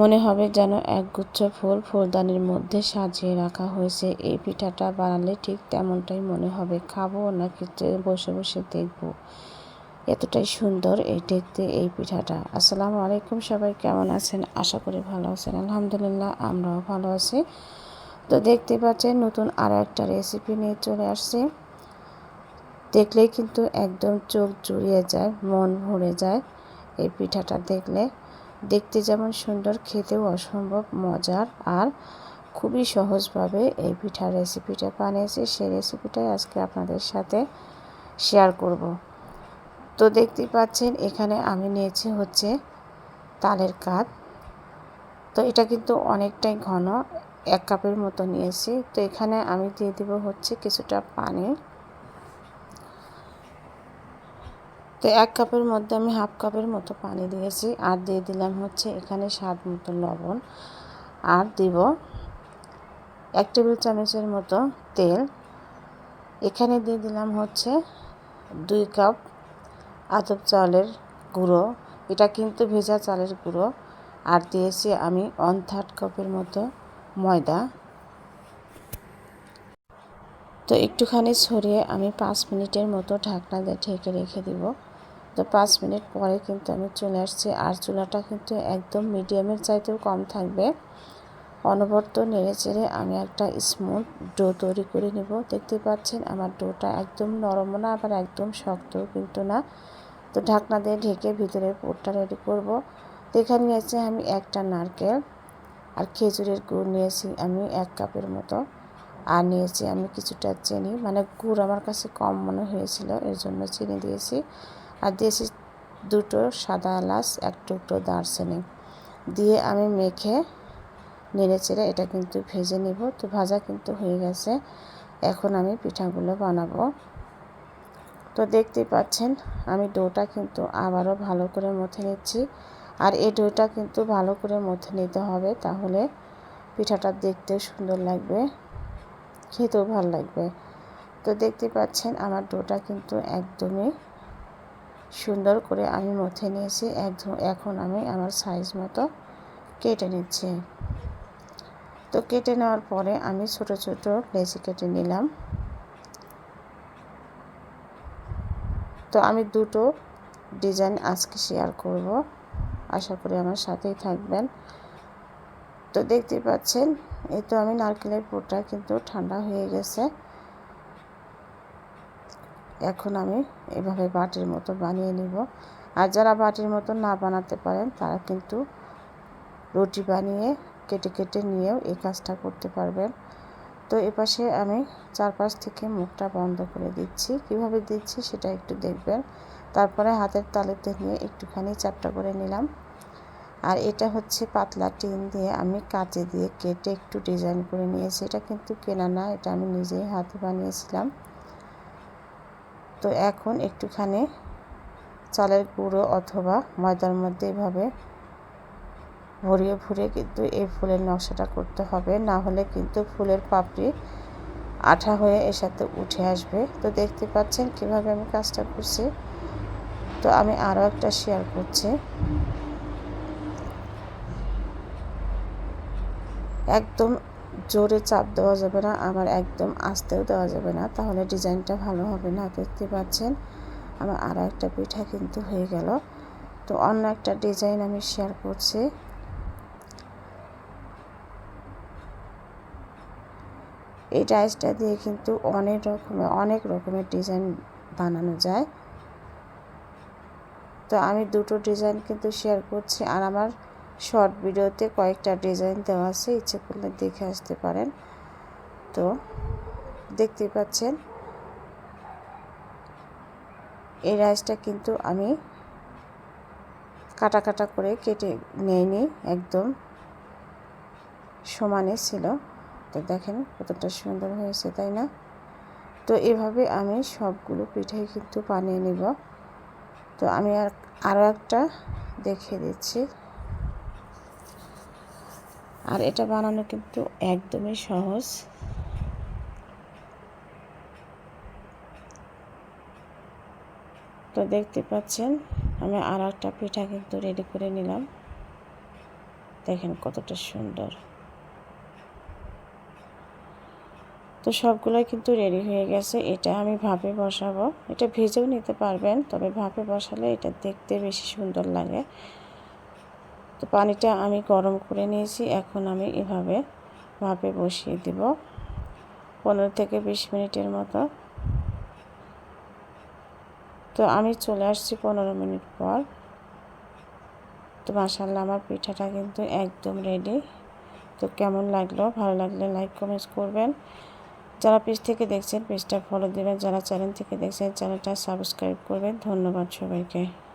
মনে হবে যেন একগুচ্ছ ফুল ফুলদানির মধ্যে সাজিয়ে রাখা হয়েছে। এই পিঠাটা বানালে ঠিক তেমনটাই মনে হবে। খাব না নাকি বসে বসে দেখব? এতটাই সুন্দর এই দেখতে এই পিঠাটা। আসসালামু আলাইকুম, সবাই কেমন আছেন? আশা করি ভালো আছেন। আলহামদুলিল্লাহ, আমরাও ভালো আছি। তো দেখতে পাচ্ছেন, নতুন আরও একটা রেসিপি নিয়ে চলে আসছি। দেখলেই কিন্তু একদম চোখ জুড়িয়ে যায়, মন ভরে যায় এই পিঠাটা দেখলে। দেখতে যেমন সুন্দর, খেতেও অসম্ভব মজার আর খুবই সহজভাবে এই পিঠার রেসিপিটা বানিয়েছি। সেই রেসিপিটাই আজকে আপনাদের সাথে শেয়ার করব। তো দেখতেই পাচ্ছেন, এখানে আমি নিয়েছি হচ্ছে তালের কাপ তো এটা কিন্তু অনেকটাই ঘন, এক কাপের মতো নিয়েছি। তো এখানে আমি দিয়ে দেব হচ্ছে কিছুটা পানি। তো এক কাপের মধ্যে আমি হাফ কাপের মতো পানি দিয়েছি। আর দিয়ে দিলাম হচ্ছে এখানে স্বাদ মতো লবণ। আর দিব এক টেবিল চামচের মতো তেল। এখানে দিয়ে দিলাম হচ্ছে দুই কাপ আতপ চালের গুঁড়ো। এটা কিন্তু ভেজা চালের গুঁড়ো। আর দিয়েছি আমি ওয়ান থার্ড কাপের মতো ময়দা। তো একটুখানি ছড়িয়ে আমি পাঁচ মিনিটের মতো ঢাকনা দিয়ে ঢেকে রেখে দিব। তো পাঁচ মিনিট পরে কিন্তু আমি চলে আসছি। আর চুলাটা কিন্তু একদম মিডিয়ামের চাইতেও কম থাকবে। অনবর্ত নেড়ে চেড়ে আমি একটা স্মুথ ডো তৈরি করে নিব। দেখতে পাচ্ছেন আমার ডোটা একদম নরম না, আবার একদম শক্তও কিন্তু না। তো ঢাকনা দিয়ে ঢেকে ভিতরে পোটটা রেডি করব। এখানে নিয়েছি আমি একটা নারকেল আর খেজুরের গুড় নিয়েছি আমি এক কাপের মতো। আর নিয়েছি আমি কিছুটা চিনি মানে গুড় আমার কাছে কম মনে হয়েছিল, এর জন্য চিনি দিয়েছি। আর দিয়েছি দুটো সাদা এলাচ, এক টুকরো দারচিনি। দিয়ে আমি মেখে নেড়ে চেড়ে এটা কিন্তু ভেজে নিব। তো ভাজা কিন্তু হয়ে গেছে। এখন আমি পিঠাগুলো বানাবো। তো দেখতে পাচ্ছেন, আমি ডোটা কিন্তু আবারও ভালো করে মথে নিচ্ছি। আর এই ডোটা কিন্তু ভালো করে মথে নিতে হবে, তাহলে পিঠাটা দেখতেও সুন্দর লাগবে, খেতেও ভালো লাগবে। তো দেখতে পাচ্ছেন, আমার ডোটা কিন্তু একদমই সুন্দর করে আমি মথে নিয়েছি। এখন আমি আমার সাইজ মতো কেটে নিচ্ছি। তো কেটে নেওয়ার পরে আমি ছোট ছোট লেচি কেটে নিলাম। তো আমি দুটো ডিজাইন আজকে শেয়ার করব। আশা করি আমার সাথেই থাকবেন। তো দেখতে পাচ্ছেন, এই তো আমি নারকেলের পুরটা কিন্তু ঠান্ডা হয়ে গেছে। এখন আমি এভাবে বাটির মতো বানিয়ে নিব। আর যারা বাটির মতো না বানাতে পারেন, তারা কিন্তু রুটি বানিয়ে কেটে কেটে নিয়েও এই কাজটা করতে পারবেন। তো এপাশে আমি চারপাশ থেকে মুখটা বন্ধ করে দিচ্ছি। কীভাবে দিচ্ছি সেটা একটু দেখবেন। তারপরে হাতের তালুতে নিয়ে একটুখানি চাপটা করে নিলাম। আর এটা হচ্ছে পাতলা টিন দিয়ে আমি কাঁচে দিয়ে কেটে একটু ডিজাইন করে নিয়েছি। এটা কিন্তু কেনা না, এটা আমি নিজেই হাতে বানিয়েছিলাম। তো এখন একটুখানি চালের গুঁড়ো অথবা ময়দার মধ্যে এভাবে ভরিয়ে ভরিয়ে কিন্তু এই ফুলের নকশাটা করতে হবে। না হলে কিন্তু ফুলের পাপড়ি আঠা হয়ে এর সাথে উঠে আসবে। তো দেখতে পাচ্ছেন কীভাবে আমি কাজটা করছি। তো আমি আরও একটা শেয়ার করছি। একদম জোরে চাপ দেওয়া যাবে না, আবার একদম আস্তেও দেওয়া যাবে না। তাহলে ডিজাইনটা ভালো হবে না, দেখতে পাচ্ছেন? আমার আরও একটা পিঠা কিন্তু হয়ে গেল। তো অন্য একটা ডিজাইন আমি শেয়ার করছি। এই ডাইসটা দিয়ে কিন্তু অনেক রকমের অনেক রকমের ডিজাইন বানানো যায়। তো আমি দুটো ডিজাইন কিন্তু শেয়ার করছি, আর আমার শর্ট ভিডিওতে কয়েকটা ডিজাইন দেওয়া আছে, ইচ্ছে করলে দেখে আসতে পারেন। তো দেখতে পাচ্ছেন, এই রাইসটা কিন্তু আমি কাটা কাটা করে কেটে নিইনি, একদম সমানে ছিল। তো দেখেন কতটা সুন্দর হয়েছে, তাই না? তো এভাবে আমি সবগুলো পিঠাই কিন্তু বানিয়ে নিব। তো আমি আর আরও একটা দেখিয়ে দিচ্ছি। আর এটা বানানো কিন্তু একদমই সহজ। তো দেখতে পাচ্ছেন, আমি আর একটা পিঠা কিন্তু রেডি করে নিলাম। দেখেন কতটা সুন্দর। তো সবগুলোই কিন্তু রেডি হয়ে গেছে। এটা আমি ভাপে বসাবো। এটা ভেজেও নিতে পারবেন, তবে ভাপে বসালে এটা দেখতে বেশি সুন্দর লাগে। তো পানিটা আমি গরম করে নিয়েছি। এখন আমি এভাবে ভাপে বসিয়ে দিব। পনেরো থেকে বিশ মিনিটের মতো। তো আমি চলে আসছি পনেরো মিনিট পর। তো মাসাল্লাহ আমার পিঠাটা কিন্তু একদম রেডি তো কেমন লাগল? ভালো লাগলে লাইক কমেন্টস করবেন। যারা পেজ থেকে দেখছেন পেজটা ফলো দেবেন। যারা চ্যানেল থেকে দেখছেন চ্যানেলটা সাবস্ক্রাইব করবেন। ধন্যবাদ সবাইকে।